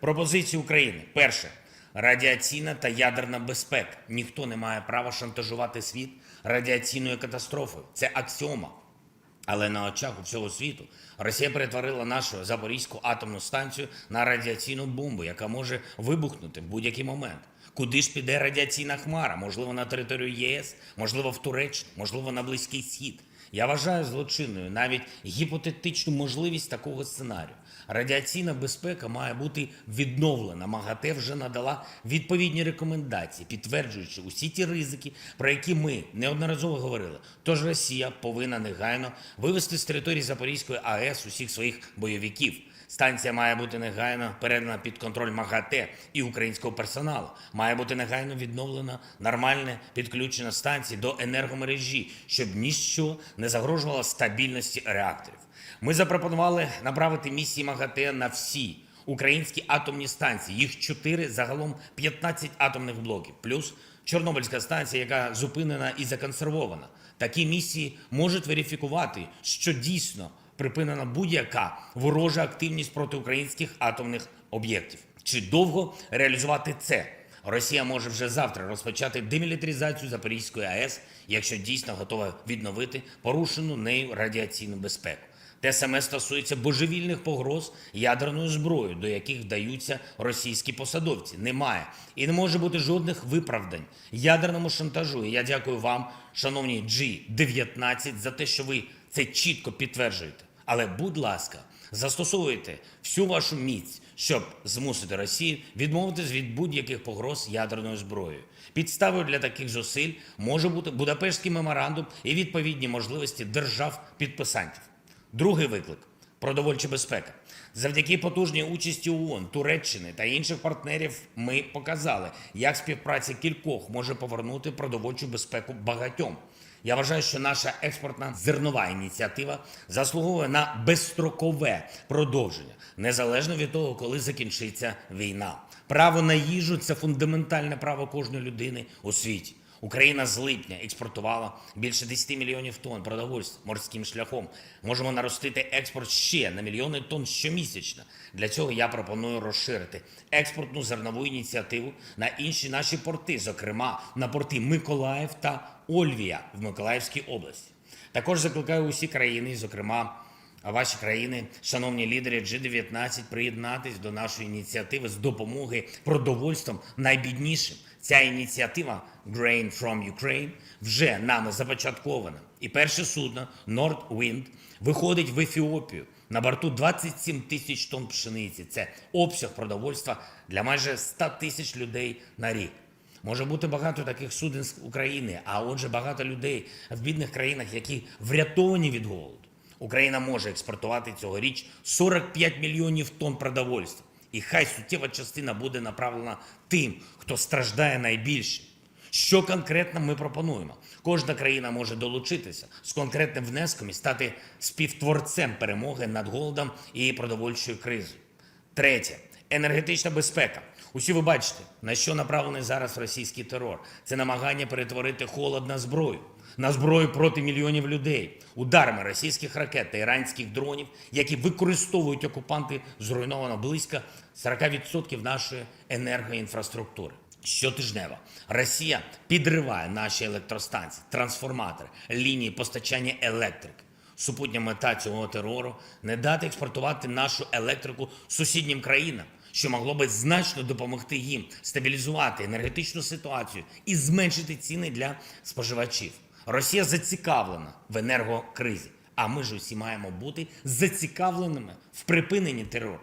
Пропозиції України. Перше. Радіаційна та ядерна безпека. Ніхто не має права шантажувати світ радіаційною катастрофою. Це аксіома. Але на очах у всього світу Росія перетворила нашу Запорізьку атомну станцію на радіаційну бомбу, яка може вибухнути в будь-який момент. Куди ж піде радіаційна хмара? Можливо, на територію ЄС, можливо, в Туреччину, можливо, на Близький Схід. Я вважаю злочинною навіть гіпотетичну можливість такого сценарію. Радіаційна безпека має бути відновлена. МАГАТЕ вже надала відповідні рекомендації, підтверджуючи усі ті ризики, про які ми неодноразово говорили. Тож Росія повинна негайно вивести з території Запорізької АЕС усіх своїх бойовиків. Станція має бути негайно передана під контроль МАГАТЕ і українського персоналу. Має бути негайно відновлено нормальне підключення станції до енергомережі, щоб ніщо не загрожувало стабільності реакторів. Ми запропонували направити місії МАГАТЕ на всі українські атомні станції. Їх чотири, загалом 15 атомних блоків, плюс Чорнобильська станція, яка зупинена і законсервована. Такі місії можуть верифікувати, що дійсно припинена будь-яка ворожа активність проти українських атомних об'єктів. Чи довго реалізувати це? Росія може вже завтра розпочати демілітаризацію Запорізької АЕС, якщо дійсно готова відновити порушену нею радіаційну безпеку. Те саме стосується божевільних погроз ядерною зброєю, до яких вдаються російські посадовці. Немає і не може бути жодних виправдань ядерному шантажу. І я дякую вам, шановні G19, за те, що ви це чітко підтверджуєте. Але, будь ласка, застосовуйте всю вашу міць, щоб змусити Росію відмовитись від будь-яких погроз ядерною зброєю. Підставою для таких зусиль може бути Будапештський меморандум і відповідні можливості держав-підписантів. Другий виклик продовольча безпека. Завдяки потужній участі ООН, Туреччини та інших партнерів ми показали, як співпраця кількох може повернути продовольчу безпеку багатьом. Я вважаю, що наша експортна зернова ініціатива заслуговує на безстрокове продовження, незалежно від того, коли закінчиться війна. Право на їжу це фундаментальне право кожної людини у світі. Україна з липня експортувала більше 10 мільйонів тонн продовольства морським шляхом. Можемо наростити експорт ще на мільйони тонн щомісячно. Для цього я пропоную розширити експортну зернову ініціативу на інші наші порти, зокрема на порти Миколаїв та Ольвія в Миколаївській області. Також закликаю усі країни, зокрема ваші країни, шановні лідери G19, приєднатись до нашої ініціативи з допомоги продовольством найбіднішим. Ця ініціатива Grain from Ukraine вже нами започаткована. І перше судно Nord Wind виходить в Ефіопію. На борту 27 тисяч тонн пшениці. Це обсяг продовольства для майже 100 тисяч людей на рік. Може бути багато таких суден з України, а отже, багато людей в бідних країнах, які врятовані від голоду. Україна може експортувати цьогоріч 45 мільйонів тонн продовольства. І хай суттєва частина буде направлена тим, хто страждає найбільше. Що конкретно ми пропонуємо? Кожна країна може долучитися з конкретним внеском і стати співтворцем перемоги над голодом і продовольчою кризою. Третє енергетична безпека. Усі ви бачите, на що направлений зараз російський терор. Це намагання перетворити холод на зброю, на зброю проти мільйонів людей, ударами російських ракет та іранських дронів, які використовують окупанти, зруйновано близько 40% нашої енергоінфраструктури. Щотижнево Росія підриває наші електростанції, трансформатори, лінії постачання електрики. Супутня мета цього терору не дати експортувати нашу електрику сусіднім країнам, що могло би значно допомогти їм стабілізувати енергетичну ситуацію і зменшити ціни для споживачів. Росія зацікавлена в енергокризі, а ми ж усі маємо бути зацікавленими в припиненні терору.